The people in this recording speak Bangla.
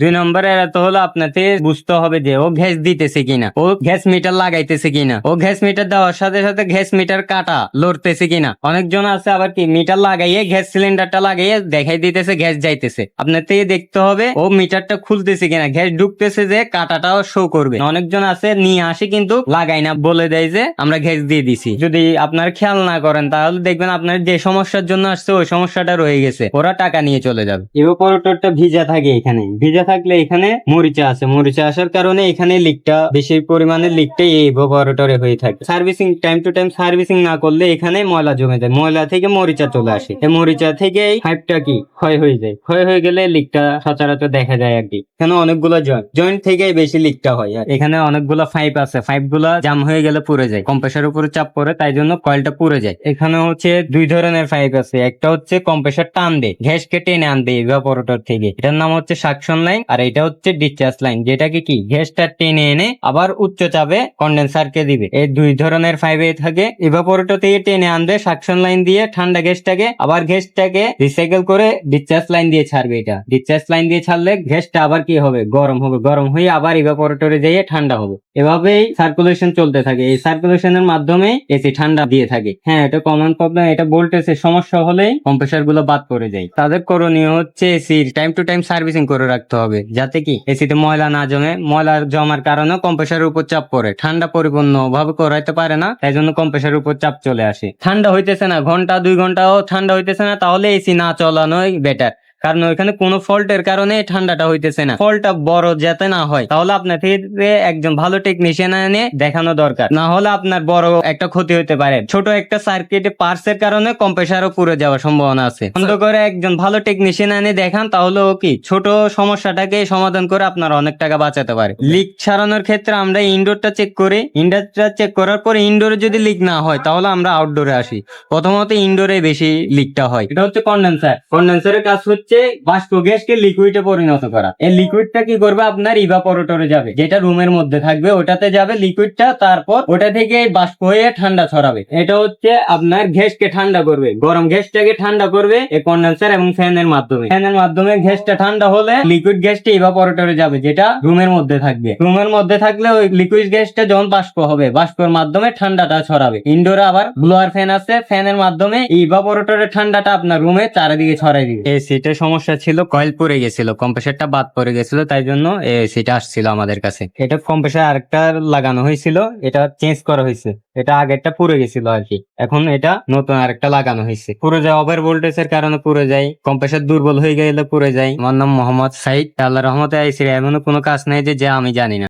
দুই নম্বর তো হলো আপনাকে বুঝতে হবে যে ও গ্যাস দিতেছে কিনা, ও গ্যাস মিটার লাগাইতেছে কিনা, ও গ্যাস মিটার দেওয়ার সাথে সাথে গ্যাস মিটার কাটা লড়তেছে কিনা। অনেকজন আছে আবার কি মিটার লাগাইয়ে গ্যাস সিলিন্ডারটা লাগাইয়ে দেখাই দিতেছে গ্যাস যাইতেছে। আপনার দেখতে হবে ও মিটারটা খুলতেছে কিনা, গ্যাস ঢুকতেছে যে কাটাটাও শো করবে। অনেকজন আছে নিয়ে আসে কিন্তু লাগাই না, বলে দেয় যে আমরা গ্যাস দিয়ে দিছি। যদি আপনার খেয়াল না করেন তাহলে দেখবেন আপনার যে সমস্যার জন্য আসছে, ওই সমস্যাটা রয়ে গেছে। ওরা টাকা নিয়ে চলে যাবে। ইভোপোরেটরটা ভিজা থাকে এখানে। ভিজা থাকলে এখানে মরিচা আছে। মরিচা আসার কারণে এখানে লিকটা বেশি পরিমাণে লিকটা এই ইভোপোরেটরে হয়ে থাকে। Servicing time to time servicing না করলে এখানে ময়লা জমে যায়। ময়লা থেকে মরিচা চলে আসে। এই মরিচা থেকে এই পাইপটা কি? ক্ষয় হয়ে যায়। ক্ষয় হয়ে গেলে লিকটা সচরাচর দেখা যায় আর কি। এখানে অনেকগুলো জয়েন্ট জয়েন্ট থেকে বেশি লিকটা হয় আর এখানে অনেকগুলো পাইপ আছে। পাইপগুলা জাম হয়ে গেলে পুড়ে যায়। কম্প্রেসার উপরে চাপ পড়ে, তাই জন্য কয়েলটা পুড়ে যায়। এখানে হচ্ছে দুই ধরনের পাইপ আছে। একটা হচ্ছে কম্প্রেসার টান দেয় গ্যাসকে টেনে আনবে ইভাপোরেটর থেকে। এটার নাম হচ্ছে সাকশন লাইন আর এটা হচ্ছে ডিসচার্জ লাইন যেটাকে কি গ্যাসটা টেনে এনে আবার উচ্চ চাপে কন্ডেন্সারকে দিবে। এই দুই ধরনের পাইপে থাকে। ইভাপোরেটর থেকে টেনে আনবে সাকশন লাইন দিয়ে ঠান্ডা গ্যাসটাকে, আবার গ্যাসটাকে রিসাইকেল করে ডিসচার্জ লাইন দিয়ে ছাড়বে এটা। ডিসচার্জ লাইন দিয়ে ছাড়লে গ্যাসটা আবার কি হবে? গরম হবে। গরম হয়ে আবার ইভাপোরেটরে যেয়ে ঠান্ডা হবে। এভাবেই সার্কুলেশন চলতে থাকে। এই সার্কুলেশনের মাধ্যমে এসি ঠান্ডা দিয়ে থাকে। হ্যাঁ এটা কমন প্রবলেম এটা ভোল্টেজের সমস্যা হলেই কম্প্রেসারগুলো বাদ পড়ে যায়। তাদের করণীয় হচ্ছে AC time to time servicing করে রাখতে হবে, যাতে কি এসিতে ময়লা না জমে। ময়লা জমার কারণে কম্প্রেসারের উপর চাপ পড়ে। ঠান্ডা পরিপূর্ণ ভাবে করাইতে পারে না, তাই জন্য কম্প্রেসারের উপর চাপ চলে আসে। ঠান্ডা হইতেছে না, ঘণ্টা, দুই ঘন্টাও ঠান্ডা হইতেছে না, তাহলে এসি না চলানোই বেটার কারণ ওইখানে কোনো ফল্টের কারণে ঠান্ডাটা হইতেছে না। ফল্টটা বড় যাতে না হয় তাহলে আপনার থেকে একজন ভালো টেকনিশিয়ান এনে দেখানো দরকার। না হলে আপনার বড় একটা ক্ষতি হতে পারে। ছোট একটা সার্কিটে পার্সের কারণে কম্প্রেসারও পুড়ে যাওয়ার সম্ভাবনা আছে। বন্ধ করে একজন ভালো টেকনিশিয়ান এনে দেখান তাহলে ও কি ছোট সমস্যাটাকে সমাধান করে আপনার অনেক টাকা বাঁচাতে পারে। লিক সারানোর ক্ষেত্রে আমরা ইনডোরটা চেক করি। ইনডোরটা চেক করার পরে ইনডোরে যদি লিক না হয় তাহলে আমরা আউটডোরে আসি। প্রথমত ইনডোরে বেশি লিকটা হয়। এটা হচ্ছে কন্ডেন্সার কন্ডেন্সারের কাজ হচ্ছে বাষ্প গ্যাসকে লিকুইডে পরিণত করা। এই লিকুইডটা কি করবে? আপনার ইভাপোরেটরে যাবে। যেটা রুমের মধ্যে থাকবে, ওটাতে যাবে লিকুইডটা তারপর ওটা থেকে বাষ্প হয়ে ঠান্ডা ছড়াবে। এটা হচ্ছে আপনার গ্যাসকে ঠান্ডা করবে। গরম গ্যাসটাকে ঠান্ডা করবে এই কন্ডেন্সার এবং ফ্যানের মাধ্যমে। ফ্যানের মাধ্যমে গ্যাসটা ঠান্ডা হলে লিকুইড গ্যাসটা ইভাপোরেটরে যাবে, যেটা রুমের মধ্যে থাকবে। রুমের মধ্যে থাকলে ওই লিকুইড গ্যাসটা যখন বাষ্প হবে, বাষ্পের মাধ্যমে ঠান্ডাটা ছড়াবে। ইনডোরে আবার ব্লোয়ার ফ্যান আছে ফ্যানের মাধ্যমে ইভাপোরেটরের ঠান্ডাটা আপনার রুমে চারিদিকে ছড়াই দিবে। এই সমস্যা ছিল কয়েল পড়ে গেছিল কম্প্রেসারটা বাদ পড়ে গেছিল, তাই জন্য সিটা আসছিল আমাদের কাছে। এটা কম্প্রেসার আরেকটা লাগানো হয়েছিল, এটা চেঞ্জ করা হয়েছে, এটা আগেরটা পুড়ে গেছিল আর কি। এখন এটা নতুন আরেকটা লাগানো হয়েছে। পুরো যায় ওভার ভোল্টেজ এর কারণে পুরো যায় কম্প্রেসার দুর্বল হয়ে গেলে পুড়ে যায়। আমার নাম মোহাম্মদ সাইদ আল্লাহ রহমতে আইসি এমন কোনো কাজ নাই যে আমি জানি না।